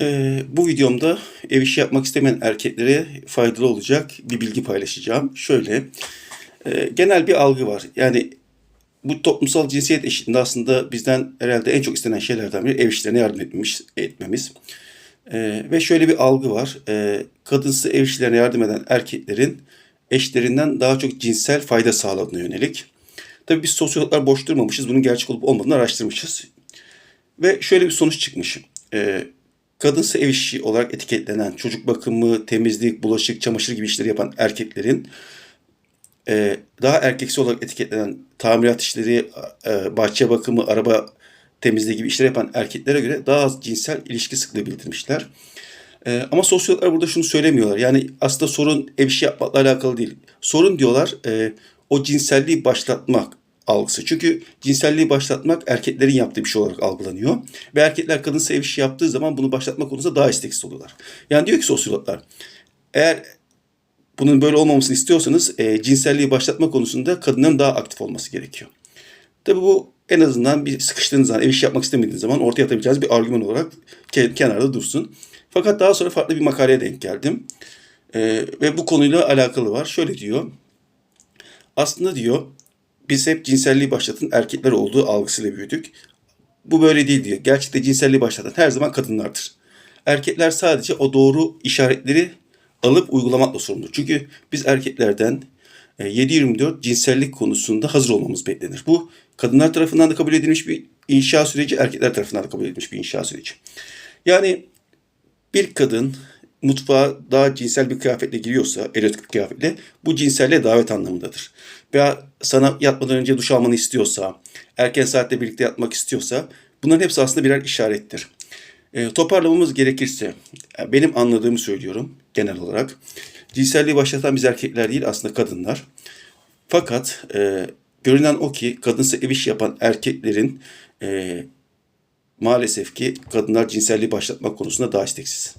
Ee, bu videomda ev işi yapmak istemeyen erkeklere faydalı olacak bir bilgi paylaşacağım. Şöyle, e, genel bir algı var. Yani bu toplumsal cinsiyet eşitliğinde aslında bizden herhalde en çok istenen şeylerden biri ev işlerine yardım etmemiz. etmemiz. Ee, ve şöyle bir algı var. Ee, kadınsı ev işlerine yardım eden erkeklerin eşlerinden daha çok cinsel fayda sağladığına yönelik. Tabii biz sosyologlar boş durmamışız. Bunun gerçek olup olmadığını araştırmışız. Ve şöyle bir sonuç çıkmış. Ee, kadınsı ev işi olarak etiketlenen çocuk bakımı, temizlik, bulaşık, çamaşır gibi işleri yapan erkeklerin e, daha erkeksi olarak etiketlenen tamirat işleri, e, bahçe bakımı, araba temizliği gibi işler yapan erkeklere göre daha az cinsel ilişki sıklığı bildirmişler. E, ama sosyologlar burada şunu söylemiyorlar. Yani aslında sorun ev işi yapmakla alakalı değil. Sorun diyorlar e, o cinselliği başlatmak algısı. Çünkü cinselliği başlatmak erkeklerin yaptığı bir şey olarak algılanıyor. Ve erkekler kadınsa ev işi yaptığı zaman bunu başlatmak konusunda daha isteksiz oluyorlar. Yani diyor ki sosyologlar eğer bunun böyle olmamasını istiyorsanız e, cinselliği başlatma konusunda kadınların daha aktif olması gerekiyor. Tabii bu en azından bir sıkıştığınız zaman, ev işi yapmak istemediğiniz zaman ortaya atabileceğiniz bir argüman olarak ke- kenarda dursun. Fakat daha sonra farklı bir makaleye denk geldim. E, ve bu konuyla alakalı var. Şöyle diyor. Aslında diyor biz hep cinselliği başlatan erkekler olduğu algısıyla büyüdük. Bu böyle değil diyor. Gerçekte cinselliği başlatan her zaman kadınlardır. Erkekler sadece o doğru işaretleri alıp uygulamakla sorumludur. Çünkü biz erkeklerden e, 7-24 cinsellik konusunda hazır olmamız beklenir. Bu kadınlar tarafından da kabul edilmiş bir inşa süreci, erkekler tarafından da kabul edilmiş bir inşa süreci. Yani bir kadın mutfağa daha cinsel bir kıyafetle giriyorsa, erotik bir kıyafetle bu cinselliğe davet anlamındadır. Veya sana yatmadan önce duş almanı istiyorsa, erken saatte birlikte yatmak istiyorsa bunların hepsi aslında birer işarettir. E, toparlamamız gerekirse e, benim anladığımı söylüyorum genel olarak. Cinselliği başlatan biz erkekler değil aslında kadınlar. Fakat e, görünen o ki kadınsa ev işi yapan erkeklerin e, maalesef ki kadınlar cinselliği başlatmak konusunda daha isteksiz.